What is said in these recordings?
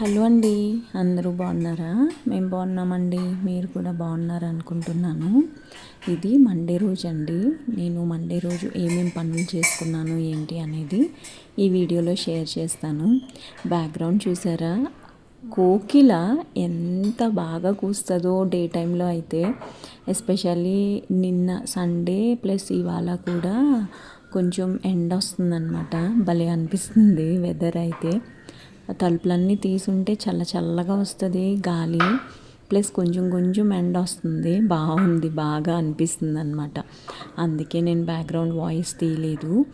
Hello అండి అందరూ బాగున్నారా? మేము బాగున్నామండి మీరు కూడా బాగున్నారు అనుకుంటున్నాను. ఇది మండే రోజు అండి నేను మండే రోజు ఏమేమి పనులు చేసుకున్నాను ఏంటి అనేది ఈ వీడియోలో షేర్ చేస్తాను. బ్యాక్గ్రౌండ్ చూసారా? కోకిల ఎంత బాగా కూస్తుందో డే టైంలో అయితే ఎస్పెషల్లీ నిన్న సండే ప్లస్ ఇవాళ కూడా కొంచెం ఎండ వస్తుందన్నమాట. భలే అనిపిస్తుంది వెదర్ అయితే. తలుపులన్నీ తీసుంటే చల్ల చల్లగా వస్తుంది గాలి. ప్లస్ కొంచెం కొంచెం ఎండ వస్తుంది. బాగుంది బాగా అనిపిస్తుంది అనమాట అందుకే నేను బ్యాక్గ్రౌండ్ వాయిస్ తీయలేదు.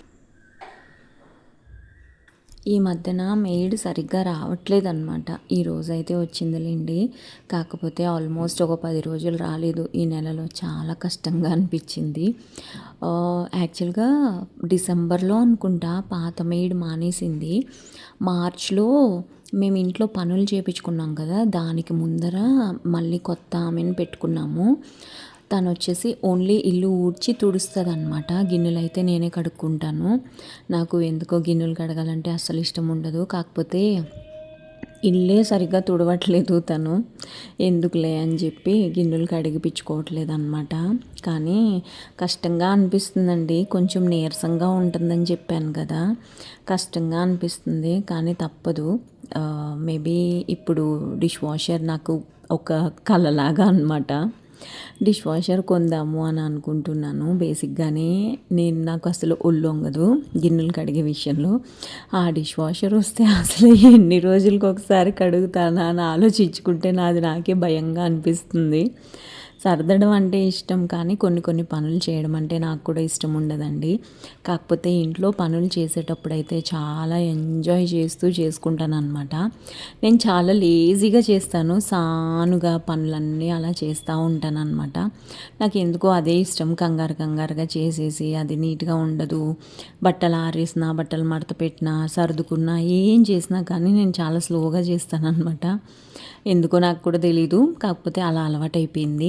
ఈ మధ్యన మెయిడ్ సరిగ్గా రావట్లేదు అనమాట ఈ రోజైతే వచ్చిందిలేండి. కాకపోతే ఆల్మోస్ట్ ఒక పది రోజులు రాలేదు. ఈ నెలలో చాలా కష్టంగా అనిపించింది. యాక్చువల్గా డిసెంబర్లో అనుకుంటా పాత మెయిడ్ మానేసింది. మార్చ్లో మేము ఇంట్లో పనులు చేపించుకున్నాం కదా దానికి ముందర మళ్ళీ కొత్త ఆమెను పెట్టుకున్నాము. తను వచ్చేసి ఓన్లీ ఇల్లు ఊడ్చి తుడుస్తుంది అనమాట గిన్నెలు అయితే నేనే కడుక్కుంటాను. నాకు ఎందుకో గిన్నెలు కడగాలంటే అస్సలు ఇష్టం ఉండదు. కాకపోతే ఇల్లే సరిగ్గా తుడవట్లేదు తను. ఎందుకులే అని చెప్పి గిన్నెలు కడిగిపించుకోవట్లేదు అనమాట కానీ కష్టంగా అనిపిస్తుందండి. కొంచెం నీరసంగా ఉంటుందని చెప్పాను కదా. కష్టంగా అనిపిస్తుంది. కానీ తప్పదు. మేబీ ఇప్పుడు డిష్ వాషర్ నాకు ఒక కళలాగా అనమాట డిష్ వాషర్ కొందాము అని అనుకుంటున్నాను. బేసిక్గానే నేను నాకు అసలు ఒళ్ళొంగదు గిన్నెలు కడిగే విషయంలో. ఆ డిష్ వాషర్ వస్తే అసలు ఎన్ని రోజులకు ఒకసారి కడుగుతానా అని ఆలోచించుకుంటే నాది నాకే భయంగా అనిపిస్తుంది. సర్దడం అంటే ఇష్టం కానీ కొన్ని కొన్ని పనులు చేయడం అంటే నాకు కూడా ఇష్టం ఉండదండి. కాకపోతే ఇంట్లో పనులు చేసేటప్పుడు అయితే చాలా ఎంజాయ్ చేస్తూ చేసుకుంటాను అనమాట నేను చాలా లేజీగా చేస్తాను సానుగా పనులన్నీ అలా చేస్తూ ఉంటాను అనమాట నాకు ఎందుకో అదే ఇష్టం కంగారు కంగారుగా చేసేసి అది నీట్గా ఉండదు. బట్టలు ఆరేసిన బట్టలు మడత పెట్టినా సర్దుకున్నా ఏం చేసినా కానీ నేను చాలా స్లోగా చేస్తాను అనమాట ఎందుకో నాకు కూడా తెలీదు కాకపోతే అలా అలవాటైపోయింది.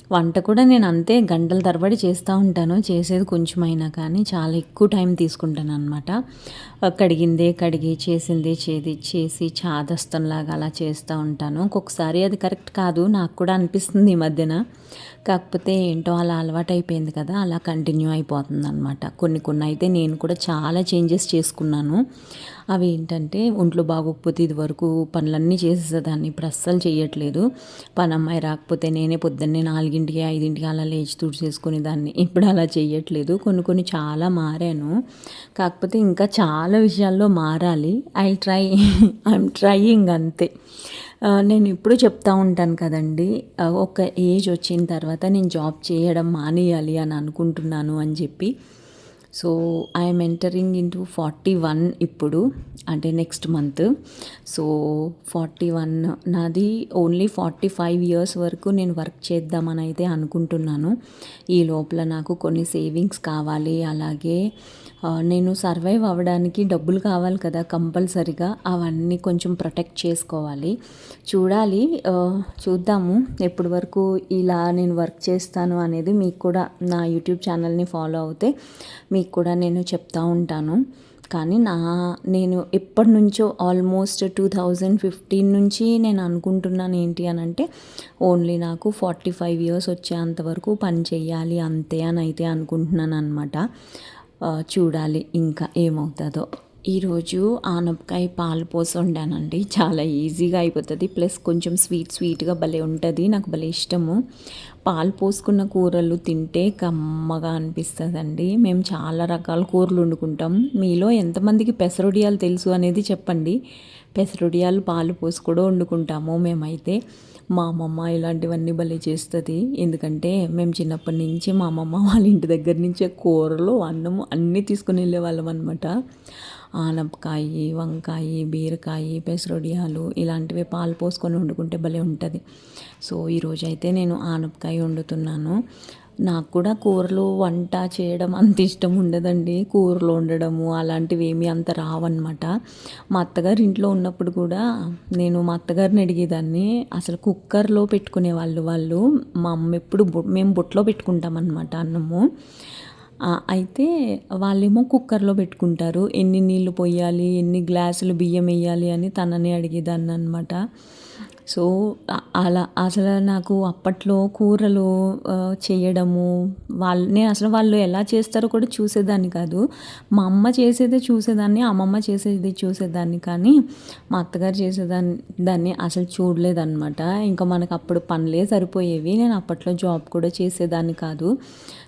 వంట కూడా నేను అంతే గంటల తరబడి చేస్తూ ఉంటాను. చేసేది కొంచెమైనా కానీ చాలా ఎక్కువ టైం తీసుకుంటాను అనమాట కడిగిందే కడిగి చేసిందే చేది చేసి చాదస్తంలాగా అలా చేస్తూ ఉంటాను. ఒక్కొక్కసారి అది కరెక్ట్ కాదు నాకు కూడా అనిపిస్తుంది ఈ మధ్యన. కాకపోతే ఏంటో అలా అలవాటు అయిపోయింది కదా అలా కంటిన్యూ అయిపోతుంది అనమాట కొన్ని కొన్ని అయితే నేను కూడా చాలా చేంజెస్ చేసుకున్నాను. అవి ఏంటంటే ఒంట్లో బాగోకపోతే ఇది వరకు పనులన్నీ చేసేసేదాన్ని. ఇప్పుడు అస్సలు చేయట్లేదు పని అమ్మాయి రాకపోతే నేనే పొద్దున్నే నాలుగింటికి ఐదింటికి అలా లేచి తుడిచేసుకునే దాన్ని ఇప్పుడు అలా చేయట్లేదు కొన్ని కొన్ని చాలా మారాను. కాకపోతే ఇంకా చాలా విషయాల్లో మారాలి. ఐ ట్రై ఐఎమ్ ట్రయింగ్ అంతే. నేను ఇప్పుడు చెప్తా ఉంటాను కదండి. ఒక ఏజ్ వచ్చిన తర్వాత నేను జాబ్ చేయడం మానేయాలి అని అనుకుంటున్నాను అని చెప్పి. So I'm entering into forty one ఇప్పుడు అంటే next month so forty one నాది ఓన్లీ ఫార్టీ ఫైవ్ ఇయర్స్ వరకు నేను వర్క్ చేద్దామని అయితే అనుకుంటున్నాను. ఈ లోపల నాకు కొన్ని సేవింగ్స్ కావాలి అలాగే నేను సర్వైవ్ అవ్వడానికి డబ్బులు కావాలి కదా కంపల్సరిగా అవన్నీ కొంచెం ప్రొటెక్ట్ చేసుకోవాలి. చూడాలి చూద్దాము. ఎప్పటి వరకు ఇలా నేను వర్క్ చేస్తాను అనేది మీకు కూడా నా యూట్యూబ్ ఛానల్ని ఫాలో అవుతే మీకు కూడా నేను చెప్తా ఉంటాను. కానీ నా నేను ఎప్పటి నుంచో ఆల్మోస్ట్ టూ థౌజండ్ ఫిఫ్టీన్ నుంచి నేను అనుకుంటున్నాను ఏంటి అని అంటే ఓన్లీ నాకు ఫార్టీ ఫైవ్ ఇయర్స్ వచ్చేంత వరకు పని చేయాలి అంతే అని అయితే అనుకుంటున్నాను అనమాట చూడాలి ఇంకా ఏమవుతుందో. ఈరోజు ఆనపకాయ పాలు పోసి వండానండి. చాలా ఈజీగా అయిపోతుంది. ప్లస్ కొంచెం స్వీట్ స్వీట్గా భలే ఉంటుంది. నాకు భలే ఇష్టము. పాలు పోసుకున్న కూరలు తింటే కమ్మగా అనిపిస్తుందండి. మేము చాలా రకాల కూరలు వండుకుంటాం. మీలో ఎంతమందికి పెసరొడియాలు తెలుసు అనేది చెప్పండి. పెసరొడియాలు పాలు పోసి కూడా వండుకుంటాము మేమైతే. మా అమ్మమ్మ ఇలాంటివన్నీ భలే చేస్తుంది. ఎందుకంటే మేము చిన్నప్పటి నుంచి మా అమ్మమ్మ వాళ్ళ ఇంటి దగ్గర నుంచే కూరలు అన్నము అన్నీ తీసుకుని వెళ్ళేవాళ్ళం అనమాట ఆనపకాయ వంకాయ బీరకాయ పెసరొడియాలు ఇలాంటివి పాలు పోసుకొని వండుకుంటే భలే ఉంటుంది. సో ఈరోజు అయితే నేను ఆనపకాయ వండుతున్నాను. నాకు కూడా కూరలు వంట చేయడం అంత ఇష్టం ఉండదండి. కూరలు వండడము అలాంటివి ఏమీ అంత రావన్నమాట. మా అత్తగారు ఇంట్లో ఉన్నప్పుడు కూడా నేను మా అత్తగారిని అడిగేదాన్ని. అసలు కుక్కర్లో పెట్టుకునే వాళ్ళు వాళ్ళు మా అమ్మ ఎప్పుడు మేము బుట్టలో పెట్టుకుంటాం అనమాట అన్నము అయితే వాళ్ళేమో కుక్కర్లో పెట్టుకుంటారు. ఎన్ని నీళ్ళు పోయాలి ఎన్ని గ్లాసులు బియ్యం వేయాలి అని తనని అడిగేదాన్ని అనమాట సో అలా అసలు నాకు అప్పట్లో కూరలు చేయడము వాళ్ళు నేను అసలు వాళ్ళు ఎలా చేస్తారో కూడా చూసేదాన్ని కాదు. మా అమ్మ చేసేదే చూసేదాన్ని అమ్మమ్మ చేసేది చూసేదాన్ని. కానీ మా అత్తగారు చేసేదాన్ని దాన్ని అసలు చూడలేదన్నమాట. ఇంకా మనకు అప్పుడు పనులే సరిపోయేవి. నేను అప్పట్లో జాబ్ కూడా చేసేదాన్ని కాదు.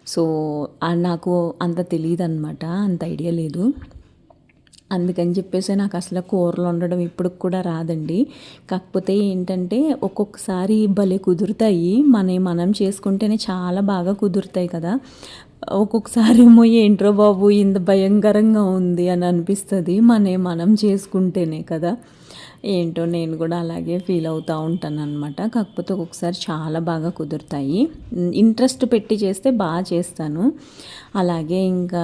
సో నాకు అంత తెలియదు అనమాట అంత ఐడియా లేదు. అందుకని చెప్పేసి నాకు అసలు కూరలు వండడం ఇప్పుడు కూడా రాదండి. కాకపోతే ఏంటంటే ఒక్కొక్కసారి భలే కుదురుతాయి. మన మనం చేసుకుంటేనే చాలా బాగా కుదురుతాయి కదా. ఒక్కొక్కసారి ఏమో ఏంట్రో బాబు ఇంత భయంకరంగా ఉంది అని అనిపిస్తుంది. మనే మనం చేసుకుంటేనే కదా. ఏంటో నేను కూడా అలాగే ఫీల్ అవుతూ ఉంటాను అనమాట కాకపోతే ఒక్కొక్కసారి చాలా బాగా కుదురుతాయి. ఇంట్రెస్ట్ పెట్టి చేస్తే బాగా చేస్తాను. అలాగే ఇంకా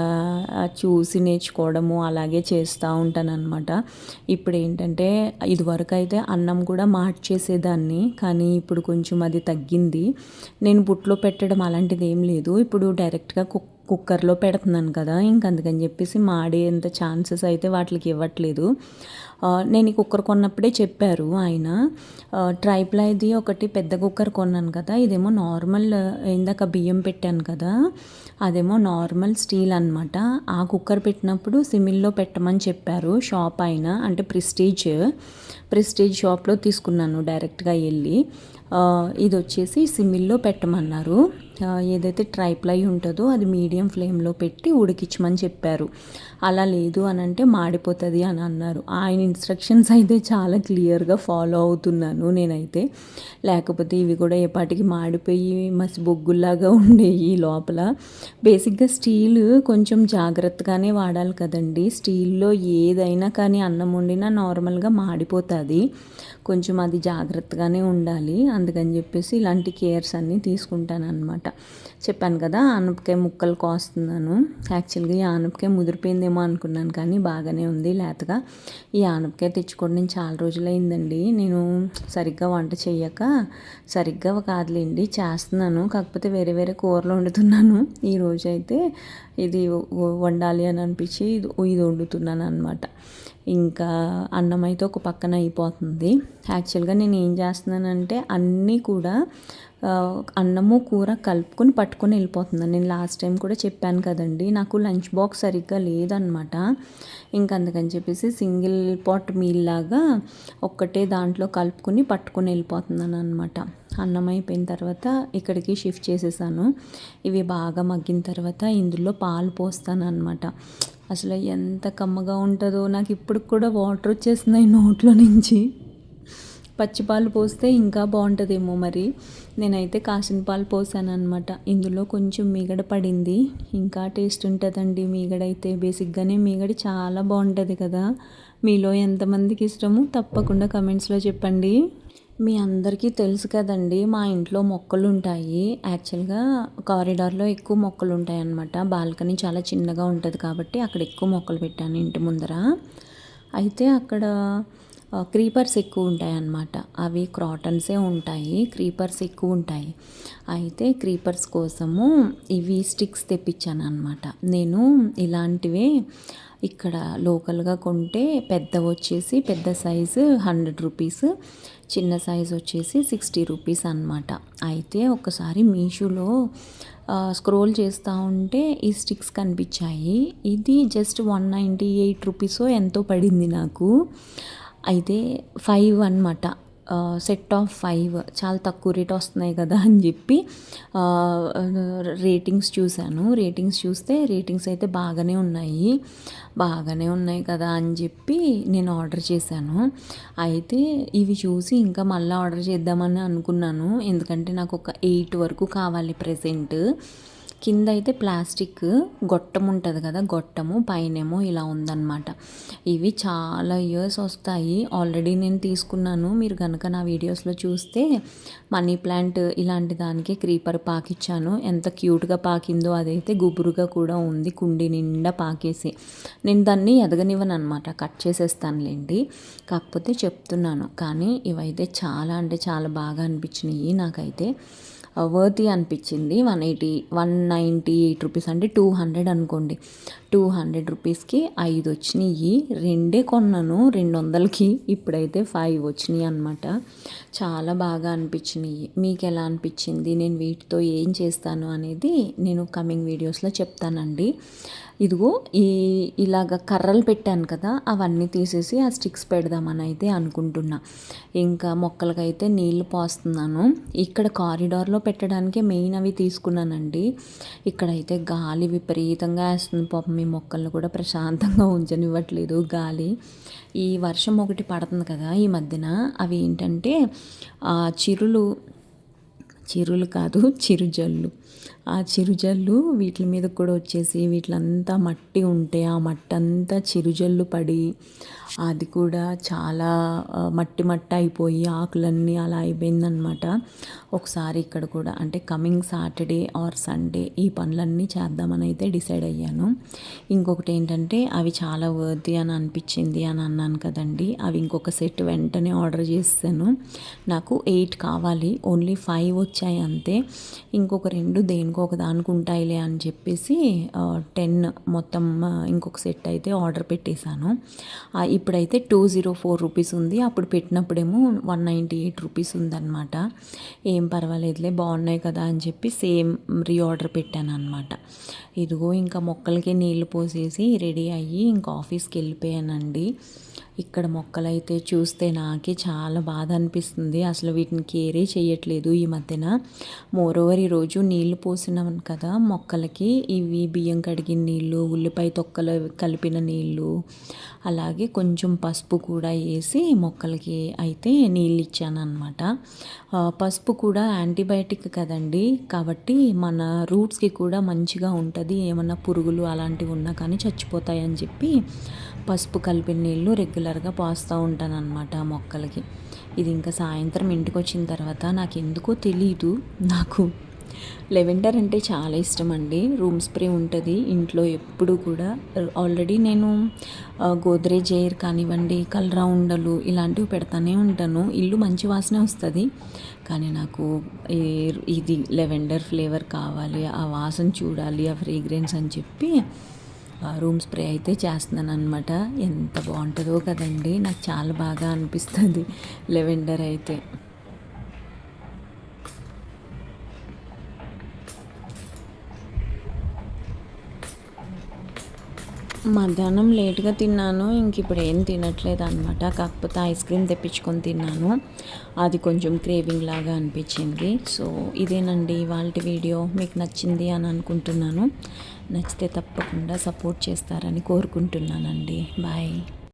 చూసి నేర్చుకోవడము అలాగే చేస్తూ ఉంటాను అనమాట ఇప్పుడు ఏంటంటే ఇదివరకు అయితే అన్నం కూడా మార్చేసేదాన్ని కానీ ఇప్పుడు కొంచెం అది తగ్గింది. నేను బుట్లో పెట్టడం అలాంటిది ఏం లేదు. ఇప్పుడు డైరెక్ట్గా కుక్ కుక్కర్లో పెడుతున్నాను కదా ఇంక అందుకని చెప్పేసి మాడేంత ఛాన్సెస్ అయితే వాటికి ఇవ్వట్లేదు. నేను ఈ కుక్కర్ కొన్నప్పుడే చెప్పారు ఆయన. ట్రైప్లైది ఒకటి పెద్ద కుక్కర్ కొన్నాను కదా ఇదేమో నార్మల్ ఇందాక బియ్యం పెట్టాను కదా అదేమో నార్మల్ స్టీల్ అనమాట ఆ కుక్కర్ పెట్టినప్పుడు సిమిల్లో పెట్టమని చెప్పారు షాప్ ఆయన అంటే ప్రిస్టీజ్ ప్రిస్టీజ్ షాప్లో తీసుకున్నాను డైరెక్ట్గా వెళ్ళి. ఇది వచ్చేసి సిమిల్లో పెట్టమన్నారు. ఏదైతే ట్రైప్లై ఉంటుందో అది మీడియం ఫ్లేమ్లో పెట్టి ఉడికించమని చెప్పారు. అలా లేదు అని అంటే మాడిపోతుంది అని అన్నారు. ఆయన ఇన్స్ట్రక్షన్స్ అయితే చాలా క్లియర్గా ఫాలో అవుతున్నాను నేనైతే. లేకపోతే ఇవి కూడా ఏ పాటికి మాడిపోయి మసి బొగ్గుల్లాగా ఉండేవి లోపల. బేసిక్గా స్టీల్ కొంచెం జాగ్రత్తగానే వాడాలి కదండి. స్టీల్లో ఏదైనా కానీ అన్నం వండినా నార్మల్గా మాడిపోతుంది. కొంచెం అది జాగ్రత్తగానే ఉండాలి. అందుకని చెప్పేసి ఇలాంటి కేర్స్ అన్నీ తీసుకుంటాను అనమాట చెప్పాను కదా ఆనపకాయ ముక్కలు కోస్తున్నాను. యాక్చువల్గా ఈ ఆనపకాయ ముదిరిపోయిందేమో అనుకున్నాను కానీ బాగానే ఉంది లేతగా. ఈ ఆనపకాయ తెచ్చుకోవడం నేను చాలా రోజులైందండి. నేను సరిగ్గా వంట చేయక సరిగ్గా కాదులేండి చేస్తున్నాను. కాకపోతే వేరే వేరే కూరలు వండుతున్నాను. ఈ అయితే ఇది వండాలి అని అనిపించి ఇది వండుతున్నాను అనమాట ఇంకా అన్నం అయితే ఒక పక్కన అయిపోతుంది. యాక్చువల్గా నేను ఏం చేస్తున్నానంటే అన్నీ కూడా అన్నము కూర కలుపుకొని పట్టుకొని వెళ్ళిపోతున్నాను. నేను లాస్ట్ టైం కూడా చెప్పాను కదండి నాకు లంచ్ బాక్స్ సరిగ్గా లేదనమాట ఇంకా అందుకని చెప్పేసి సింగిల్ పాట్ మీల్ లాగా ఒక్కటే దాంట్లో కలుపుకొని పట్టుకొని వెళ్ళిపోతున్నాను అనమాట అన్నం అయిపోయిన తర్వాత ఇక్కడికి షిఫ్ట్ చేసేసాను. ఇవి బాగా మగ్గిన తర్వాత ఇందులో పాలు పోస్తాను అనమాట అసలు ఎంత కమ్మగా ఉంటుందో నాకు ఇప్పుడు కూడా వాటర్ వచ్చేస్తున్నాయి నోట్లో నుంచి. పచ్చిపాలు పోస్తే ఇంకా బాగుంటుందేమో మరి. నేనైతే కాసిన పాలు పోసాను అనమాట ఇందులో కొంచెం మీగడ పడింది. ఇంకా టేస్ట్ ఉంటుందండి మీగడ అయితే బేసిక్గానే మీగడ చాలా బాగుంటుంది కదా. మీలో ఎంతమందికి ఇష్టమో తప్పకుండా కమెంట్స్లో చెప్పండి. మీ అందరికీ తెలుసు కదండి మా ఇంట్లో మొక్కలు ఉంటాయి యాక్చువల్గా కారిడార్లో ఎక్కువ మొక్కలు ఉంటాయి అన్నమాట బాల్కనీ చాలా చిన్నగా ఉంటుంది కాబట్టి అక్కడ ఎక్కువ మొక్కలు పెట్టాను ఇంటి ముందర. అయితే అక్కడ క్రీపర్స్ ఎక్కువ ఉంటాయి అన్నమాట అవి క్రాటన్సే ఉంటాయి క్రీపర్స్ ఎక్కువ ఉంటాయి. అయితే క్రీపర్స్ కోసము ఇవి స్టిక్స్ తెప్పించాను అనమాట నేను ఇలాంటివే ఇక్కడ లోకల్గా కొంటే పెద్ద వచ్చేసి పెద్ద సైజు హండ్రెడ్ రూపీస్ చిన్న సైజు వచ్చేసి సిక్స్టీ రూపీస్ అనమాట అయితే ఒకసారి మీషోలో స్క్రోల్ చేస్తూ ఉంటే ఈ స్టిక్స్ కనిపించాయి. ఇది జస్ట్ వన్ నైంటీ ఎయిట్ రూపీసో ఎంతో పడింది నాకు. అయితే ఫైవ్ అనమాట సెట్ ఆఫ్ ఫైవ్ చాలా తక్కువ రేట్ వస్తున్నాయి కదా అని చెప్పి రేటింగ్స్ చూశాను. రేటింగ్స్ చూస్తే రేటింగ్స్ అయితే బాగానే ఉన్నాయి. బాగానే ఉన్నాయి కదా అని చెప్పి నేను ఆర్డర్ చేశాను. అయితే ఇవి చూసి ఇంకా మళ్ళీ ఆర్డర్ చేద్దామని అనుకున్నాను. ఎందుకంటే నాకు ఒక ఎయిట్ వరకు కావాలి ప్రెసెంట్ కింద అయితే ప్లాస్టిక్ గొట్టం ఉంటుంది కదా గొట్టము పైనేమో ఇలా ఉందన్నమాట. ఇవి చాలా ఇయర్స్ వస్తాయి. ఆల్రెడీ నేను తీసుకున్నాను. మీరు కనుక నా వీడియోస్లో చూస్తే మనీ ప్లాంట్ ఇలాంటి దానికి క్రీపర్ పాకిచ్చాను. ఎంత క్యూట్గా పాకిందో అదైతే గుబురుగా కూడా ఉంది. కుండి నిండా పాకేసి. నేను దాన్ని ఎదగనివ్వను అనమాట కట్ చేసేస్తానులేండి. కాకపోతే చెప్తున్నాను. కానీ ఇవైతే చాలా అంటే చాలా బాగా అనిపించినాయి నాకైతే. వర్తి అనిపించింది. One eighty one ninety eight rupees అంటే టూ హండ్రెడ్ అనుకోండి. టూ హండ్రెడ్ రూపీస్కి ఐదు వచ్చినాయి రెండే కొన్నాను రెండు వందలకి ఇప్పుడైతే ఫైవ్ వచ్చినాయి అనమాట చాలా బాగా అనిపించినాయి మీకు ఎలా అనిపించింది? నేను వీటితో ఏం చేస్తాను అనేది నేను కమింగ్ వీడియోస్లో చెప్తానండి. ఇదిగో ఈ ఇలాగ కర్రలు పెట్టాను కదా అవన్నీ తీసేసి ఆ స్టిక్స్ పెడదామని అయితే అనుకుంటున్నా. ఇంకా మొక్కలకైతే నీళ్ళు పోస్తున్నాను. ఇక్కడ కారిడార్లో పెట్టడానికి మెయిన్ అవి తీసుకున్నానండి. ఇక్కడైతే గాలి విపరీతంగా వేస్తుంది. పాపం మీ మొక్కలను కూడా ప్రశాంతంగా ఉంచనివ్వట్లేదు గాలి. ఈ వర్షం ఒకటి పడుతుంది కదా ఈ మధ్యన అవి ఏంటంటే చిరులు చిరులు కాదు చిరుజల్లు. ఆ చిరుజల్లు వీటి మీద కూడా వచ్చేసి వీటిలంతా మట్టి ఉంటే ఆ మట్టి అంతా చిరుజల్లు పడి అది కూడా చాలా మట్టి మట్టి అయిపోయి ఆకులన్నీ అలా అయిపోయిందనమాట ఒకసారి ఇక్కడ కూడా అంటే కమింగ్ సాటర్డే ఆర్ సండే ఈ పనులన్నీ చేద్దామని అయితే డిసైడ్ అయ్యాను. ఇంకొకటి ఏంటంటే అవి చాలా వర్ది అని అనిపించింది అని అన్నాను కదండి. అవి ఇంకొక సెట్ వెంటనే ఆర్డర్ చేశాను నాకు ఎయిట్ కావాలి ఓన్లీ ఫైవ్ వచ్చి వచ్చాయి అంతే. ఇంకొక రెండు దేనికో ఒక దానికి ఉంటాయిలే అని చెప్పేసి టెన్ మొత్తం ఇంకొక సెట్ అయితే ఆర్డర్ పెట్టేశాను. ఇప్పుడైతే టూ జీరో ఫోర్ రూపీస్ ఉంది. అప్పుడు పెట్టినప్పుడేమో వన్ నైంటీ ఎయిట్ రూపీస్ ఉందన్నమాట. ఏం పర్వాలేదులే బాగున్నాయి కదా అని చెప్పి సేమ్ రీఆర్డర్ పెట్టాను అనమాట ఇదిగో ఇంకా మొక్కలకి నీళ్ళు పోసేసి రెడీ అయ్యి ఇంకా ఆఫీస్కి వెళ్ళిపోయానండి. ఇక్కడ మొక్కలైతే చూస్తే నాకే చాలా బాధ అనిపిస్తుంది అసలు వీటిని కేరే చేయట్లేదు ఈ మధ్యన. మోరోవర్ ఈరోజు నీళ్ళు పోసినాం కదా మొక్కలకి. ఇవి బియ్యం కడిగిన నీళ్ళు ఉల్లిపాయ తొక్కలు కలిపిన నీళ్ళు అలాగే కొంచెం పసుపు కూడా వేసి మొక్కలకి అయితే నీళ్ళు ఇచ్చాను అనమాట పసుపు కూడా యాంటీబయాటిక్ కదండి. కాబట్టి మన రూట్స్కి కూడా మంచిగా ఉంటుంది. ఏమన్నా పురుగులు అలాంటివి ఉన్నా కానీ చచ్చిపోతాయని చెప్పి పసుపు కలిపిన నీళ్ళు రెగ్యులర్గా పోస్తూ ఉంటాను అనమాట మొక్కలకి. ఇది ఇంకా సాయంత్రం ఇంటికి వచ్చిన తర్వాత నాకు ఎందుకో తెలీదు. నాకు లెవెండర్ అంటే చాలా ఇష్టం అండి రూమ్ స్ప్రే ఉంటుంది. ఇంట్లో ఎప్పుడు కూడా ఆల్రెడీ నేను గోద్రేజ్ ఎయిర్ కానివ్వండి కలరా ఉండలు ఇలాంటివి పెడతానే ఉంటాను. ఇల్లు మంచి వాసనే వస్తుంది. కానీ నాకు ఇది లెవెండర్ ఫ్లేవర్ కావాలి. ఆ వాసన చూడాలి ఆ ఫ్రేగ్రెన్స్ అని చెప్పి రూమ్ స్ప్రే అయితే చేస్తున్నాను అనమాట ఎంత బాగుంటుందో కదండి. నాకు చాలా బాగా అనిపిస్తుంది లెవెండర్ అయితే. మధ్యాహ్నం లేట్గా తిన్నాను. ఇంక ఇప్పుడు ఏం తినట్లేదు అనమాట కాకపోతే ఐస్ క్రీమ్ తెప్పించుకొని తిన్నాను. అది కొంచెం క్రేవింగ్ లాగా అనిపించింది. సో ఇదేనండి ఇవాళ వీడియో. మీకు నచ్చింది అని అనుకుంటున్నాను. నచ్చితే తప్పకుండా సపోర్ట్ చేస్తారని కోరుకుంటున్నానండి. బాయ్.